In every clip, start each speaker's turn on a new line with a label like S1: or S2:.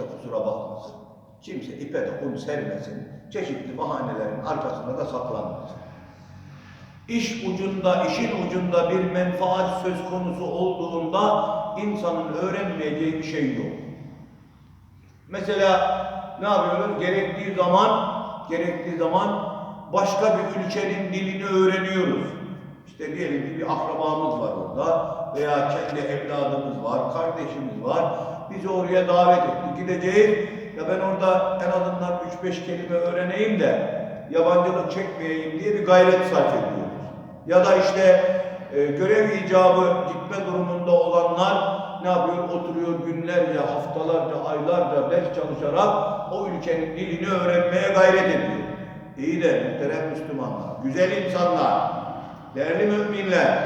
S1: kimse kusura bakmasın. Kimse ipe de un sermesin. Çeşitli bahanelerin arkasında da saklanmasın. İş ucunda, işin ucunda bir menfaat söz konusu olduğunda insanın öğrenmeyeceği bir şey yok. Mesela ne yapıyoruz? Gerektiği zaman, gerektiği zaman başka bir ülkenin dilini öğreniyoruz. İşte diyelim ki bir akrabamız var orada veya kendi evladımız var, kardeşimiz var. Bizi oraya davet etti. Gideceğiz. Ya ben orada en azından 3-5 kelime öğreneyim de yabancılık çekmeyeyim diye bir gayret sarf ediyoruz. Ya da işte e, görev icabı gitme durumunda olanlar ne yapıyor? Oturuyor günlerce, haftalarca, aylarca ders çalışarak o ülkenin dilini öğrenmeye gayret ediyor. İyi de muhterem Müslümanlar, güzel insanlar, değerli müminler,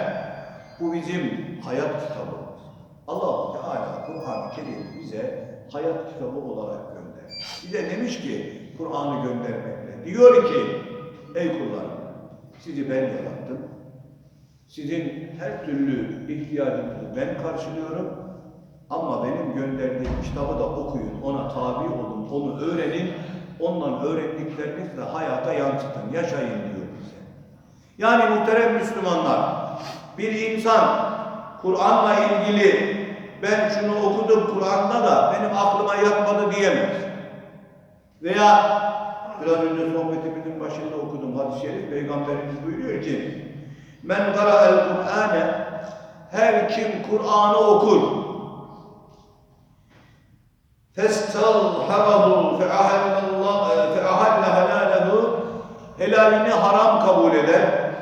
S1: bu bizim hayat kitabımız. Allah Teala Kur'an-ı Kerim bize hayat kitabı olarak gönderdi. Bize demiş ki Kur'an'ı göndermekle. Diyor ki ey kullarım sizi ben yarattım. Sizin her türlü ihtiyacınızı ben karşılıyorum. Ama benim gönderdiğim kitabı da okuyun, ona tabi olun, onu öğrenin. Ondan öğrendiklerinizle hayata yansıtın, yaşayın diyor bize. Yani muhterem Müslümanlar, bir insan Kur'an'la ilgili ben şunu okudum Kur'an'da da benim aklıma yatmadı diyemez. Veya biraz önce sohbetimizin başında okudum hadis-i şerif Peygamberimiz buyuruyor ki Men gara'el Kur'ane her kim Kur'an'ı okur festalharahu feahalle helalehu helalini haram kabul eder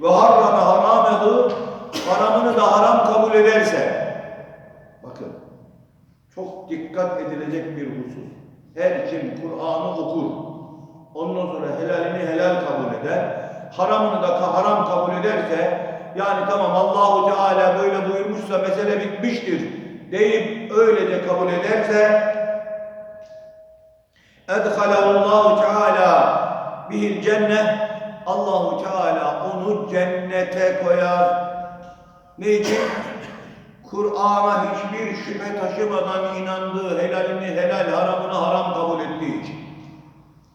S1: ve harrame haramehu haramını da haram kabul ederse bakın çok dikkat edilecek bir husus. Her kim Kur'an'ı okur, ondan sonra helalini helal kabul eder, haramını da haram kabul ederse, yani tamam Allahu Teala böyle buyurmuşsa mesele bitmiştir deyip öylece kabul ederse, Allahu Teala bihil cennet Allahu Teala onu cennete koyar. Ne için? Kur'an'a hiçbir şüphe taşımadan inandığı, helalini helal, haramını haram kabul ettiği için.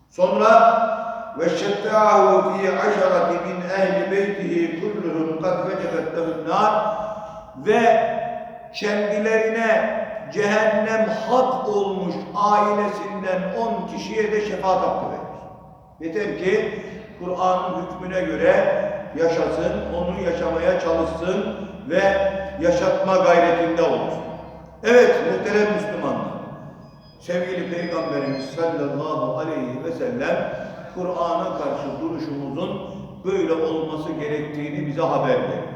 S1: Sonra ve şetta'hu fi aşarati min ehli beytihi kulluhum kad vecebet lehun nar ve kendilerine cehennem hak olmuş ailesinden on kişiye de şefaat hakkı verir. Yeter ki Kur'an'ın hükmüne göre yaşasın, onu yaşamaya çalışsın ve yaşatma gayretinde olsun. Evet muhterem Müslümanlar, sevgili Peygamberimiz sallallahu aleyhi ve sellem Kur'an'a karşı duruşumuzun böyle olması gerektiğini bize haber veriyor.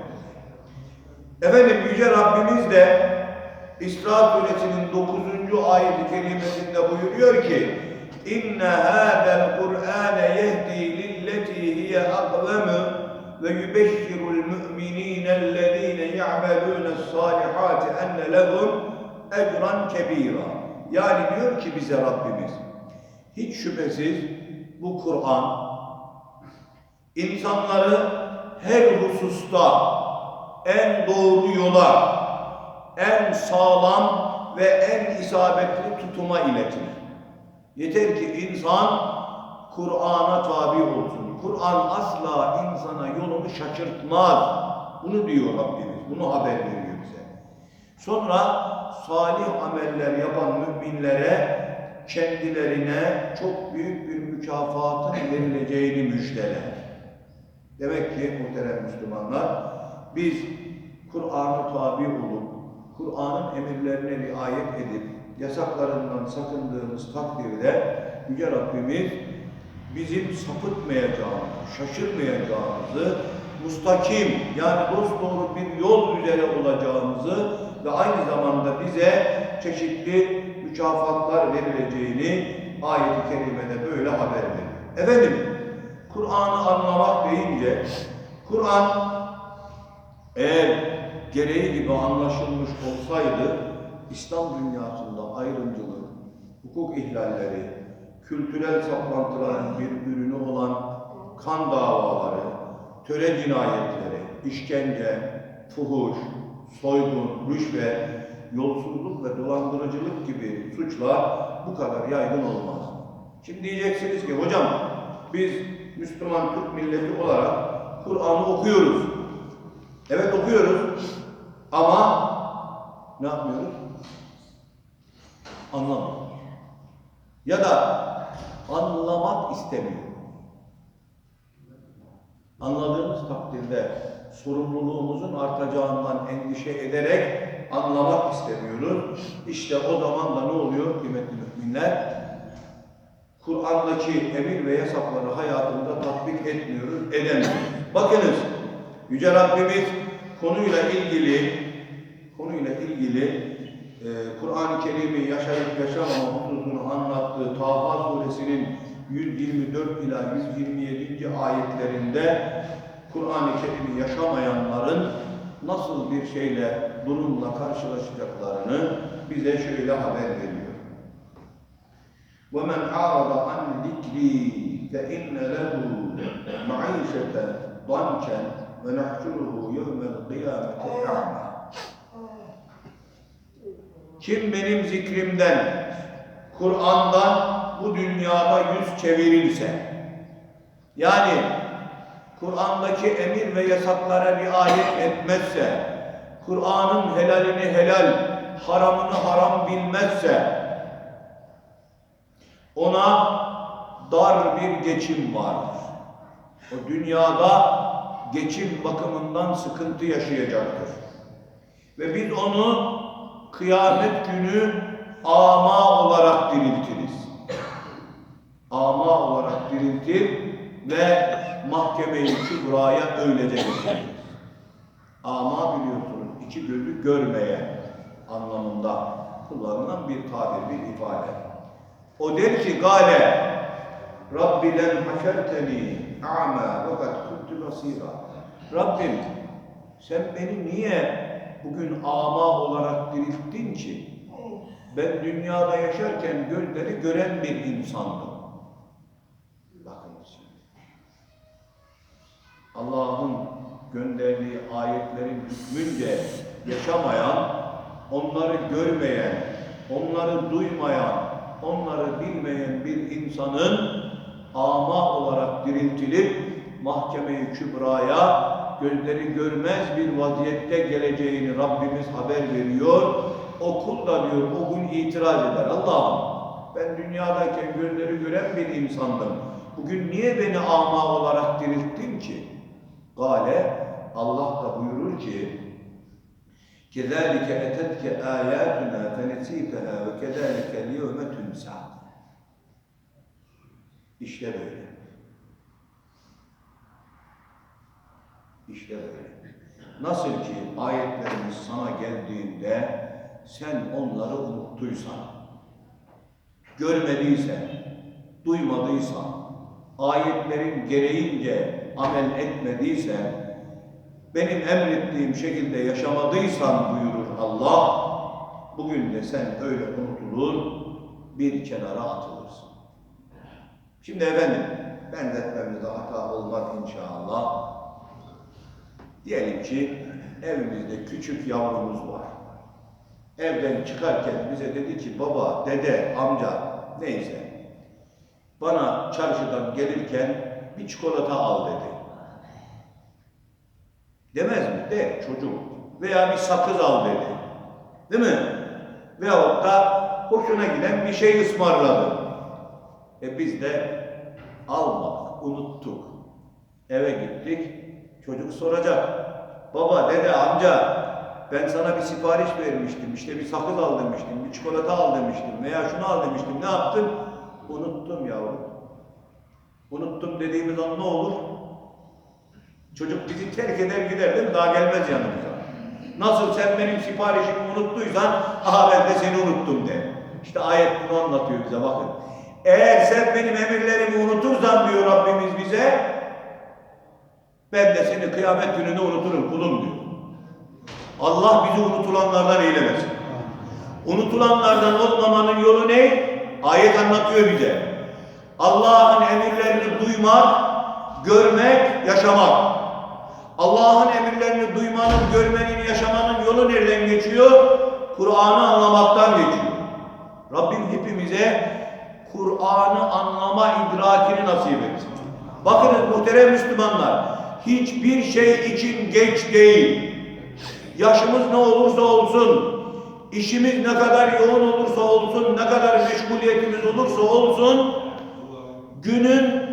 S1: Efendim Yüce Rabbimiz de İsra suresinin 9. ayet-i kerimesinde buyuruyor ki İnne hâzel Kur'âne yehdi lilleti hiye akvemu ve yubeşşirul müminînellezîne ya'melûnes-sâlihâti enne lehum ecran kebîrâ. Yani diyor ki bize Rabbimiz, hiç şüphesiz bu Kur'an insanları her hususta en doğru yola, en sağlam ve en isabetli tutuma iletir. Yeter ki insan Kur'an'a tabi olsun. Kur'an asla insana yolunu şaşırtmaz. Bunu diyor Rabbimiz. Bunu haber veriyor bize. Sonra salih ameller yapan müminlere kendilerine çok büyük bir mükafatın verileceğini müjdeler. Demek ki muhterem Müslümanlar biz Kur'an'a tabi olup Kur'an'ın emirlerine riayet edip yasaklarından sakındığımız takdirde Yüce Rabbimiz bizim sapıtmayacağımızı, şaşırmayacağımızı, mustakim yani dosdoğru bir yol üzere olacağımızı ve aynı zamanda bize çeşitli mükafatlar verileceğini ayet-i kerimede böyle haber veriyor. Efendim, Kur'an'ı anlamak deyince, Kur'an eğer gereği gibi anlaşılmış olsaydı, İslam dünyasında ayrımcılık, hukuk ihlalleri, kültürel saplantıların bir ürünü olan kan davaları, töre cinayetleri, işkence, fuhuş, soygun, rüşvet, yolsuzluk ve dolandırıcılık gibi suç suçlar bu kadar yaygın olmaz. Şimdi diyeceksiniz ki hocam biz Müslüman Türk milleti olarak Kur'an'ı okuyoruz. Evet okuyoruz ama ne yapmıyoruz? Anlamıyoruz. Ya da anlamak istemiyoruz. Anladığımız takdirde sorumluluğumuzun artacağından endişe ederek anlamak istemiyoruz. İşte o zaman da ne oluyor kıymetli müminler? Kur'an'daki emir ve yasakları hayatımıza tatbik etmiyoruz, edemiyoruz. Bakınız, Yüce Rabbimiz konuyla ilgili konuyla ilgili e, Kur'an-ı Kerim'i yaşayıp yaşamama hususunu anlattığı Taha suresinin 124 ila 127. ayetlerinde Kur'an-ı Kerim'i yaşamayanların nasıl bir şeyle, durumla karşılaşacaklarını bize şöyle haber veriyor. وَمَنْ عَارَضَ عَنْ ذِكْرِي فَإِنَّ لَهُ مَعِيشَةً ضَنْكًا وَنَحْشُرُهُ يَوْمَ الْقِيَامَةِ أَعْمَى kim benim zikrimden, Kur'an'dan bu dünyada yüz çevirirse, yani Kur'an'daki emir ve yasaklara riayet etmezse, Kur'an'ın helalini helal, haramını haram bilmezse, ona dar bir geçim vardır. O dünyada geçim bakımından sıkıntı yaşayacaktır. Ve biz onu kıyamet günü ama olarak diriltiriz. Ama olarak diriltir ve mahkeme-i kübraya öylece getiririz. Ama biliyorsunuz iki gözü görmeye anlamında kullanılan bir tabir, bir ifade. O der ki gale Rabbi haşerteni a'ma ve kad kuntu basira. Rabbim sen beni niye bugün ama olarak dirilttin ki? Ben dünyada yaşarken gözleri gören bir insandım. Bakın şimdi. Allah'ın gönderdiği ayetlerin hükmünce yaşamayan, onları görmeyen, onları duymayan, onları bilmeyen bir insanın ama olarak diriltilip mahkeme-i kübraya gözleri görmez bir vaziyette geleceğini Rabbimiz haber veriyor. O kul da diyor o gün itiraz eder. Allah'ım ben dünyadayken gözleri gören bir insandım. Bugün niye beni ama olarak dirilttin ki? Gale Allah da buyurur ki كَذَٰلِكَ اَتَتْكَ آيَاتُنَا فَنَسِيتَهَا وَكَذَٰلِكَ الْيَوْمَ تُنْسَى İşte böyle. İşte böyle. Nasıl ki ayetlerimiz sana geldiğinde sen onları unuttuysan, görmediysen, duymadıysan, ayetlerin gereğince amel etmediysen, benim emrettiğim şekilde yaşamadıysan buyurur Allah, bugün de sen öyle unutulur, bir kenara atılırsın. Şimdi efendim, benzetmemizde hata olmaz inşallah. Diyelim ki evimizde küçük yavrumuz var. Evden çıkarken bize dedi ki baba, dede, amca neyse bana çarşıdan gelirken bir çikolata al dedi. Demez mi? De çocuk. Veya bir sakız al dedi. Değil mi? Veyahut da hoşuna giden bir şey ısmarladı. E biz de almadık, unuttuk. Eve gittik. Çocuk soracak. Baba, dede, amca ben sana bir sipariş vermiştim. İşte bir sakız al demiştim. Bir çikolata al demiştim. Veya şunu al demiştim. Ne yaptın? Unuttum yavrum. Unuttum dediğimiz an ne olur? Çocuk bizi terk eder gider değil mi? Daha gelmez yanımıza. Nasıl sen benim siparişimi unuttuysan, aha ben de seni unuttum de. İşte ayet bunu anlatıyor bize bakın. Eğer sen benim emirlerimi unutursan diyor Rabbimiz bize, ben de seni kıyamet gününde unuturum kulum diyor. Allah bizi unutulanlardan eylemesin. Unutulanlardan olmamanın yolu ne? Ayet anlatıyor bize. Allah'ın emirlerini duymak, görmek, yaşamak. Allah'ın emirlerini duymanın, görmenin, yaşamanın yolu nereden geçiyor? Kur'an'ı anlamaktan geçiyor. Rabbim hepimize Kur'an'ı anlama idrakini nasip etsin. Bakınız muhterem Müslümanlar, hiçbir şey için geç değil. Yaşımız ne olursa olsun, işimiz ne kadar yoğun olursa olsun, ne kadar meşguliyetimiz olursa olsun, günün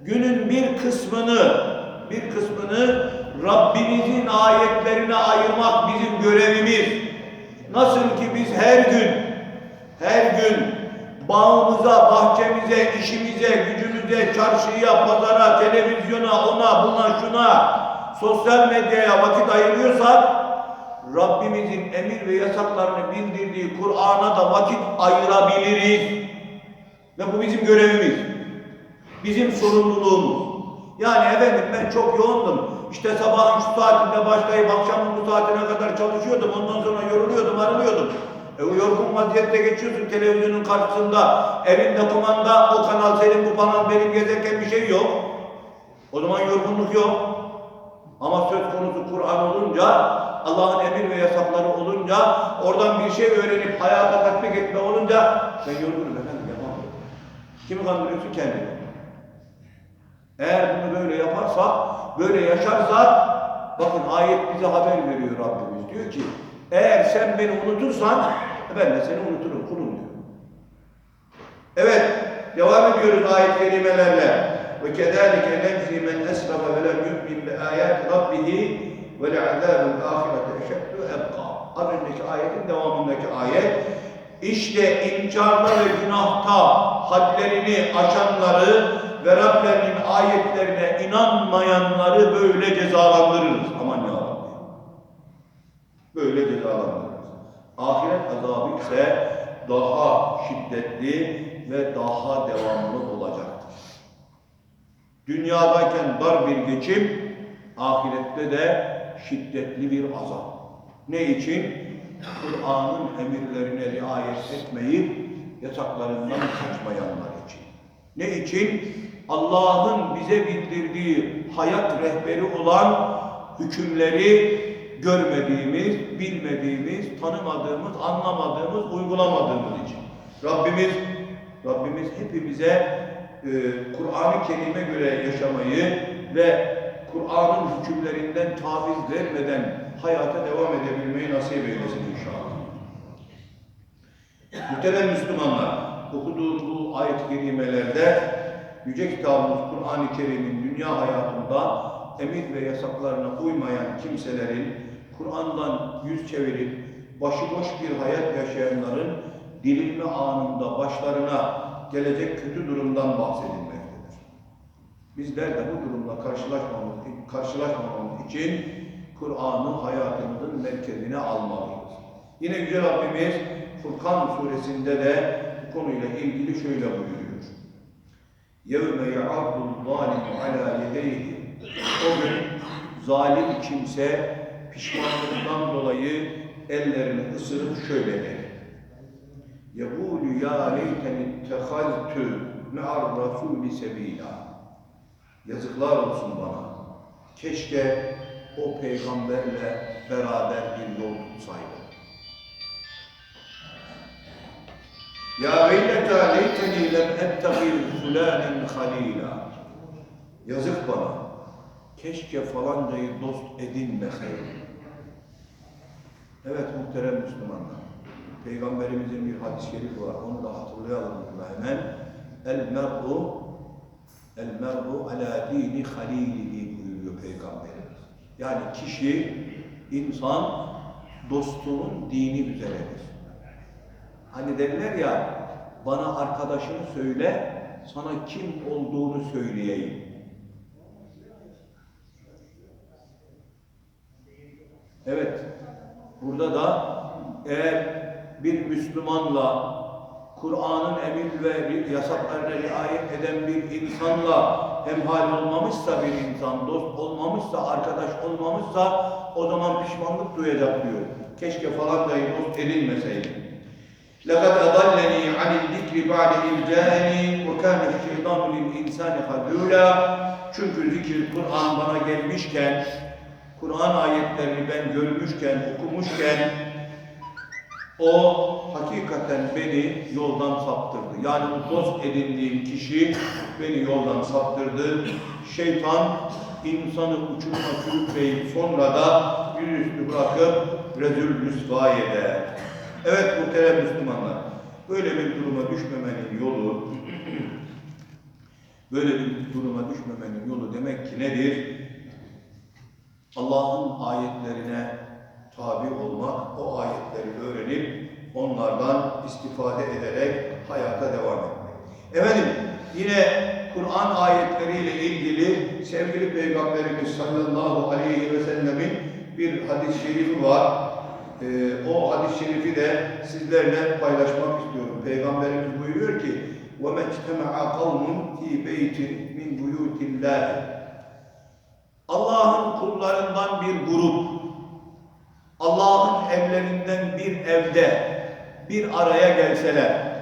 S1: günün bir kısmını bir kısmını Rabbimizin ayetlerine ayırmak bizim görevimiz. Nasıl ki biz her gün her gün bağımıza, bahçemize, işimize, gücümüze, çarşıya, pazara, televizyona, ona, buna, şuna, sosyal medyaya vakit ayırıyorsak Rabbimizin emir ve yasaklarını bildirdiği Kur'an'a da vakit ayırabiliriz. Ve bu bizim görevimiz. Bizim sorumluluğumuz. Yani efendim ben çok yoğundum. İşte sabahın şu saatinde başlayıp akşamın bu saatine kadar çalışıyordum. Ondan sonra yoruluyordum, arılıyordum. E yorgun vaziyette geçiyorsun televizyonun karşısında. Elinde kumanda, o kanal senin, bu kanal benim gezerken bir şey yok. O zaman yorgunluk yok. Ama söz konusu Kur'an olunca, Allah'ın emir ve yasakları olunca, oradan bir şey öğrenip hayata tatbik etme olunca ben yorgunum efendim yapamam. Kimi kandırıyorsun kendini? Eğer bunu böyle yaparsak, böyle yaşarsak, bakın ayet bize haber veriyor Rabbimiz. Diyor ki, eğer sen beni unutursan, ben de seni unuturum kulum diyor. Evet, devam ediyoruz ayet kelimelerle. Ve kezalike nemzi men esrafa ve lem yu'min bi ayati rabbih ve le'azabul ahirete eşeddu ebqa. Az önceki ayetin devamındaki ayet. İşte inkarda ve günahta hadlerini aşanları ve Rablerinin ayetlerine inanmayanları böyle cezalandırırız. Aman ya. Böyle cezalandırırız. Ahiret azabı ise daha şiddetli ve daha devamlı olacaktır. Dünyadayken dar bir geçim, ahirette de şiddetli bir azap. Ne için? Kur'an'ın emirlerine riayet etmeyip yasaklarından kaçmayanlar için. Ne için? Allah'ın bize bildirdiği hayat rehberi olan hükümleri görmediğimiz, bilmediğimiz, tanımadığımız, anlamadığımız, uygulamadığımız için. Rabbimiz Rabbimiz hepimize e, Kur'an-ı Kerim'e göre yaşamayı ve Kur'an'ın hükümlerinden taviz vermeden hayata devam edebilmeyi nasip eylesin inşallah. Muhterem Müslümanlar, okuduğum bu ayet-i kerimelerde Yüce kitabımız Kur'an-ı Kerim'in dünya hayatında emir ve yasaklarına uymayan kimselerin Kur'an'dan yüz çevirip başıboş bir hayat yaşayanların dirilme anında başlarına gelecek kötü durumdan bahsedilmektedir. Bizler de bu durumla karşılaşmamız, karşılaşmamamız için Kur'an'ı hayatımızın merkezine almalıyız. Yine Yüce Rabbimiz Furkan suresinde de bu konuyla ilgili şöyle buyuruyor. يَوْمَ يَعَرْضُ الظَّالِمُ عَلَى يَدَيْهِ O gün zalim kimse pişmanlığından dolayı ellerini ısırıp şöyle der. يَقُولُ يَا لَيْتَنِ اتَّخَذْتُ مَعَ الرَّسُولِ سَب۪يلًا Yazıklar olsun bana. Keşke o peygamberle beraber bir yol tutsaydım. Ya veyleta leyteni lem ettehil fulanen halila. Yazık bana. Keşke falancayı dost edinmeseydim. Evet muhterem Müslümanlar. Peygamberimizin bir hadis-i şerifi var. Onu da hatırlayalım burada hemen. El mer'u el mer'u ala dini halilihi buyuruyor Peygamberimiz. Yani kişi, insan dostunun dini üzeredir. Hani derler ya, bana arkadaşını söyle, sana kim olduğunu söyleyeyim. Evet, burada da eğer bir Müslümanla Kur'an'ın emir ve yasaklarına riayet eden bir insanla hemhal olmamışsa bir insan, dost olmamışsa, arkadaş olmamışsa o zaman pişmanlık duyacak diyor. Keşke falan dayı dost edilmeseydim. لَقَدْ أَضَلَّنِي عَنِ الذِّكْرِ بَعْدَ اِذْ جَاءَنِي وَكَانَ الشَّيْطَانُ لِلْاِنْسَانِ خَذُولًا Çünkü zikir, Kur'an bana gelmişken, Kur'an ayetlerini ben görmüşken, okumuşken, o hakikaten beni yoldan saptırdı. Yani bu dost edindiğim kişi beni yoldan saptırdı. Şeytan insanı uçuruma sürükleyip sonra da yüzüstü bırakıp rezül rüsva eder. Evet muhterem Müslümanlar, böyle bir duruma düşmemenin yolu, böyle bir duruma düşmemenin yolu demek ki nedir? Allah'ın ayetlerine tabi olmak, o ayetleri öğrenip onlardan istifade ederek hayata devam etmek. Efendim yine Kur'an ayetleriyle ilgili sevgili Peygamberimiz sallallahu aleyhi ve sellemin bir hadis-i şerifi var. Ee, o hadis-i şerifi de sizlerle paylaşmak istiyorum. Peygamberimiz buyuruyor ki وَمَا اجْتَمَعَ قَوْمٌ ف۪ي بَيْتٍ مِنْ بُيُوتِ اللّٰهِ Allah'ın kullarından bir grup, Allah'ın evlerinden bir evde bir araya gelseler,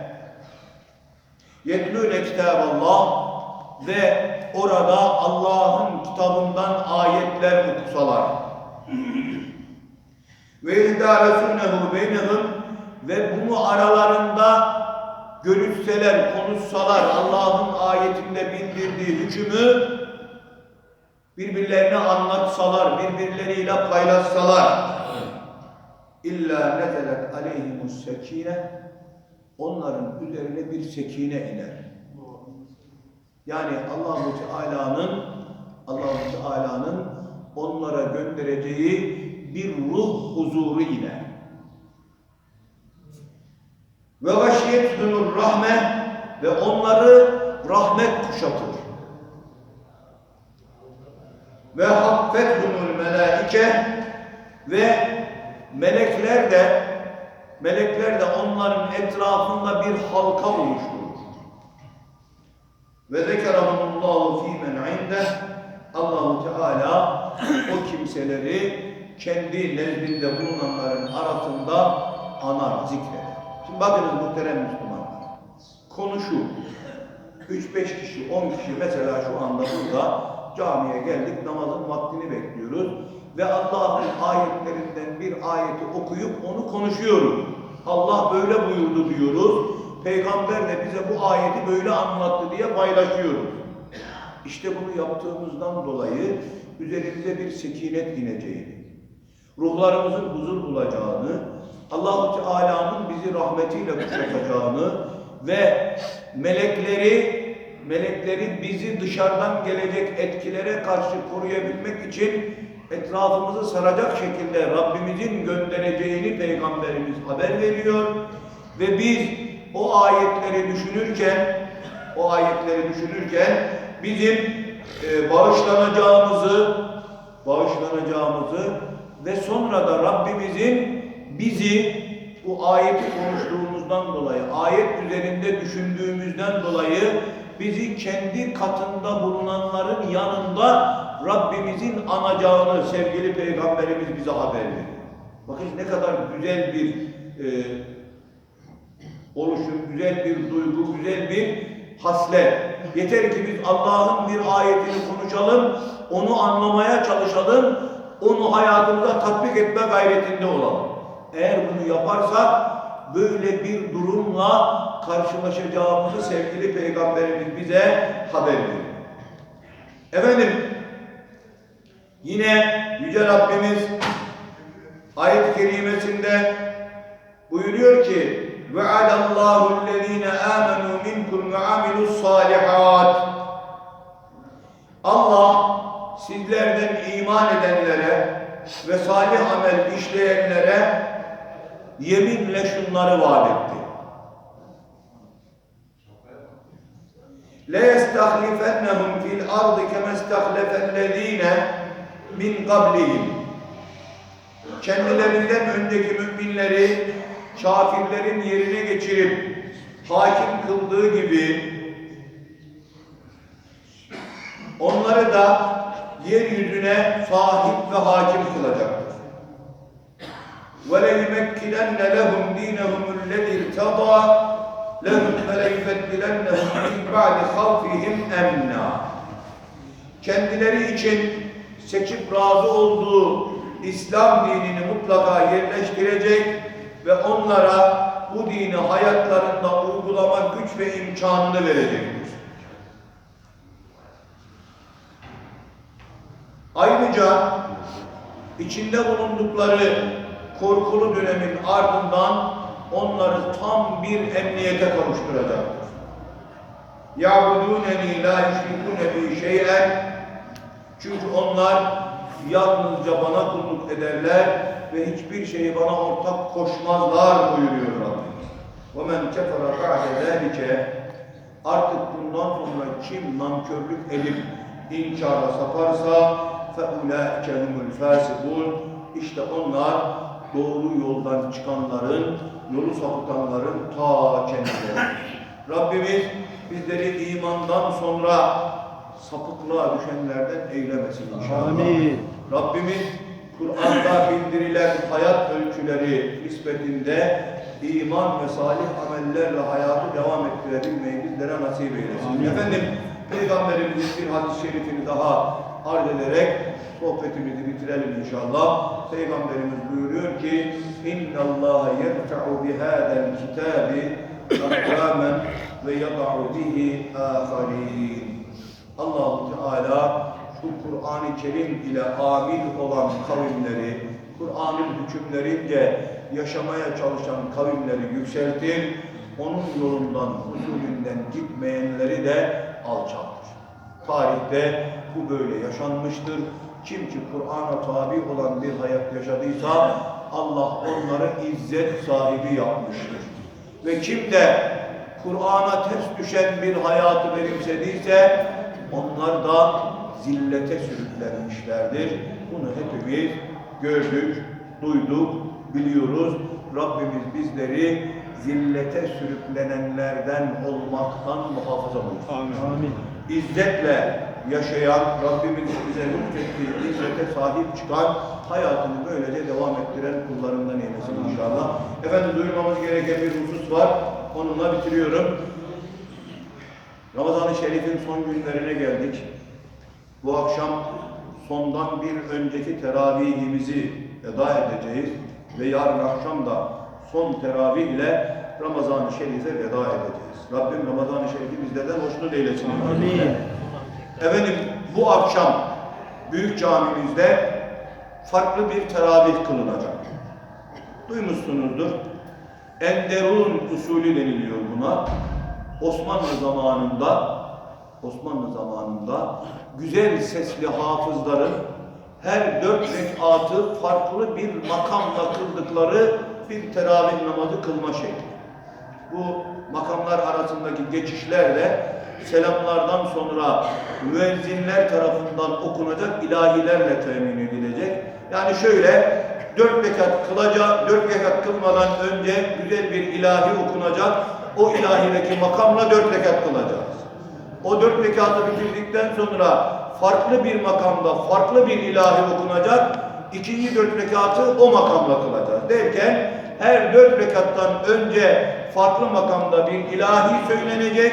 S1: yetlûne kitaballah ve orada Allah'ın kitabından ayetler okusalar. Ve ihdâresûnehu beynehum ve bunu aralarında görüşseler, konuşsalar, Allah'ın ayetinde bildirdiği hükmü birbirlerine anlatsalar, birbirleriyle paylaşsalar illa nezelet aleyhimus sekine onların üzerine bir sekine iner. Yani Allahu Teala'nın Allahu Teala'nın onlara göndereceği bir ruh huzuru iner. Ve gaşiyetünür rahme ve onları rahmet kuşatır. Ve haffethumul melaike ve melekler de melekler de onların etrafında bir halka oluşturur. Ve zekerahumullahu fîmen inde Allahu Teala o kimseleri kendi nezdinde bulunanların arasında anar, zikreder. Şimdi bakınız muhterem Müslümanlar. Konu şu. 3-5 kişi, 10 kişi mesela şu anda burada camiye geldik, namazın vaktini bekliyoruz ve Allah'ın ayetlerinden bir ayeti okuyup onu konuşuyoruz. Allah böyle buyurdu diyoruz. Peygamber de bize bu ayeti böyle anlattı diye paylaşıyoruz. İşte bunu yaptığımızdan dolayı üzerimize bir sekinet ineceğini, ruhlarımızın huzur bulacağını, Allahu Teala'nın bizi rahmetiyle kuşatacağını ve melekleri melekleri bizi dışarıdan gelecek etkilere karşı koruyabilmek için etrafımızı saracak şekilde Rabbimizin göndereceğini Peygamberimiz haber veriyor. Ve biz o ayetleri düşünürken o ayetleri düşünürken bizim e, bağışlanacağımızı bağışlanacağımızı ve sonra da Rabbimizin bizi bu ayeti konuştuğumuzdan dolayı, ayet üzerinde düşündüğümüzden dolayı bizi kendi katında bulunanların yanında Rabbimizin anacağını sevgili Peygamberimiz bize haber veriyor. Bakın ne kadar güzel bir e, oluşum, güzel bir duygu, güzel bir haslet. Yeter ki biz Allah'ın bir ayetini konuşalım, onu anlamaya çalışalım, onu hayatımıza tatbik etme gayretinde olalım. Eğer bunu yaparsak böyle bir durumla karşılaşacağımızı sevgili Peygamberimiz bize haber veriyor. Efendim, yine Yüce Rabbimiz ayet-i kerimesinde buyuruyor ki وَعَدَ اللّٰهُ الَّذ۪ينَ آمَنُوا مِنْكُمْ وَعَمِلُوا الصَّالِحَاتِ Allah sizlerden iman edenlere ve salih amel işleyenlere yeminle şunları vaat etti. لَيَسْتَخْلِفَنَّهُمْ فِي الْأَرْضِ كَمَا اسْتَخْلَفَ الَّذ۪ينَ مِنْ قَبْلِهِمْ Kendilerinden önceki müminleri kafirlerin yerine geçirip hakim kıldığı gibi onları da yeryüzüne sahip ve hakim kılacaktır. وَلَيُمَكِّنَنَّ لَهُمْ دِينَهُمُ الَّذِي ارْتَضَى لَهُمْ وَلَيُبَدِّلَنَّهُمْ مِنْ بَعْدِ خَوْفِهِمْ اَمْنًا Kendileri için seçip razı olduğu İslam dinini mutlaka yerleştirecek ve onlara bu dini hayatlarında uygulama güç ve imkanını verecektir. Ayrıca içinde bulundukları korkulu dönemin ardından onları tam bir emniyete kavuşturacaktır. يَعْبُدُونَنِي لَا يُشْرِكُونَ بِي شَيْئًا Çünkü onlar yalnızca bana kulluk ederler ve hiçbir şeyi bana ortak koşmazlar buyuruyor Rabbimiz. وَمَنْ كَفَرَ بَعْدَ ذَٰلِكَ Artık bundan sonra kim nankörlük edip inkara saparsa فَاُولَٰئِكَ هُمُ الْفَاسِقُونَ İşte onlar doğru yoldan çıkanların, yolu sapıtanların ta kendileri. Rabbimiz bizleri imandan sonra sapıklığa düşenlerden eylemesin inşallah.
S2: Amin.
S1: Rabbimiz Kur'an'da bildirilen hayat ölçüleri nispetinde iman ve salih amellerle hayatı devam ettirebilmeyi bizlere nasip eylesin.
S2: Amin.
S1: Efendim Peygamberimizin bir hadis-i şerifini daha arz ederek sohbetimizi bitirelim inşallah. Peygamberimiz buyuruyor ki اِنَّ اللّٰهَ يَرْفَعُ بِهَذَا الْكِتَابِ اَقْرَامًا وَيَضَعُ بِهِ آخَرِينَ Allahu Teala şu Kur'an-ı Kerim ile amil olan kavimleri, Kur'an'ın hükümlerince yaşamaya çalışan kavimleri yükseltir, onun yolundan, usulünden gitmeyenleri de alçaltır. Tarihte bu böyle yaşanmıştır. Kim ki Kur'an'a tabi olan bir hayat yaşadıysa Allah onları izzet sahibi yapmıştır. Ve kim de Kur'an'a ters düşen bir hayatı benimsediyse onlar da zillete sürüklenmişlerdir. Bunu hepimiz gördük, duyduk, biliyoruz. Rabbimiz bizleri zillete sürüklenenlerden olmaktan muhafaza buyursun.
S2: Amin. Amin.
S1: İzzetle yaşayan, Rabbimiz bize lütfettiği izzete sahip çıkan, hayatını böylece devam ettiren kullarından eylesin inşallah. Efendim duyurmamız gereken bir husus var. Onunla bitiriyorum. Ramazan-ı Şerif'in son günlerine geldik. Bu akşam sondan bir önceki teravihimizi eda edeceğiz ve yarın akşam da son teravih ile Ramazan-ı Şerif'e veda edeceğiz. Rabbim Ramazan-ı Şerif'i bizlerden hoşnut eylesin.
S2: Amin.
S1: Efendim bu akşam büyük camimizde farklı bir teravih kılınacak. Duymuşsunuzdur. Enderun usulü deniliyor buna. Osmanlı zamanında Osmanlı zamanında güzel sesli hafızların her dört rekatı farklı bir makamla kıldıkları bir teravih namazı kılma şekli. Bu makamlar arasındaki geçişlerle selamlardan sonra müezzinler tarafından okunacak ilahilerle temin edilecek. Yani şöyle dört rekat kılacak, dört rekat kılmadan önce güzel bir ilahi okunacak. O ilahideki makamla dört rekat kılacağız. O dört rekatı bitirdikten sonra farklı bir makamda farklı bir ilahi okunacak. İkinci dört rekatı o makamla kılacağız. Derken her dört rekattan önce farklı makamda bir ilahi söylenecek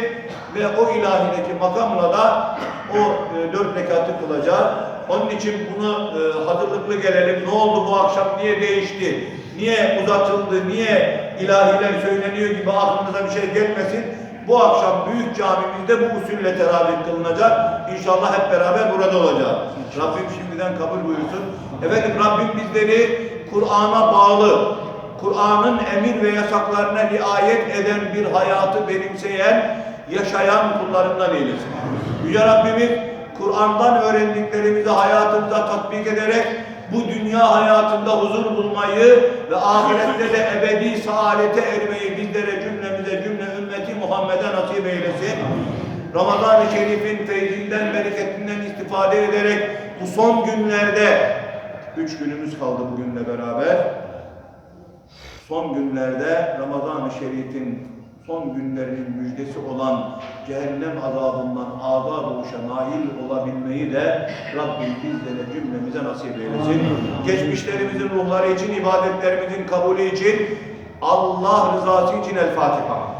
S1: ve o ilahideki makamla da o e, dört rekatı kılacağız. Onun için bunu e, hazırlıklı gelelim. Ne oldu bu akşam? Niye değişti? Niye uzatıldı? Niye ilahiler söyleniyor gibi aklınıza bir şey gelmesin. Bu akşam büyük camimizde bu usulle teravih kılınacak. İnşallah hep beraber burada olacağız. Rabbim şimdiden kabul buyursun. Efendim Rabbim bizleri Kur'an'a bağlı, Kur'an'ın emir ve yasaklarına riayet eden bir hayatı benimseyen, yaşayan kullarından eylesin. Yüce Rabbimiz Kur'an'dan öğrendiklerimizi hayatımıza tatbik ederek bu dünya hayatında huzur bulmayı ve ahirette de ebedi saadete ermeyi bizlere cümlemize cümle ümmeti Muhammed'e nasip eylesin. Ramazan-ı Şerif'in feyzinden, bereketinden istifade ederek bu son günlerde, üç günümüz kaldı bugünle beraber, son günlerde Ramazan-ı Şerif'in son günlerinin müjdesi olan cehennem azabından azad oluşa nail olabilmeyi de Rabbim bizlere cümlemize nasip eylesin. Geçmişlerimizin ruhları için, ibadetlerimizin kabulü için Allah rızası için El Fatiha.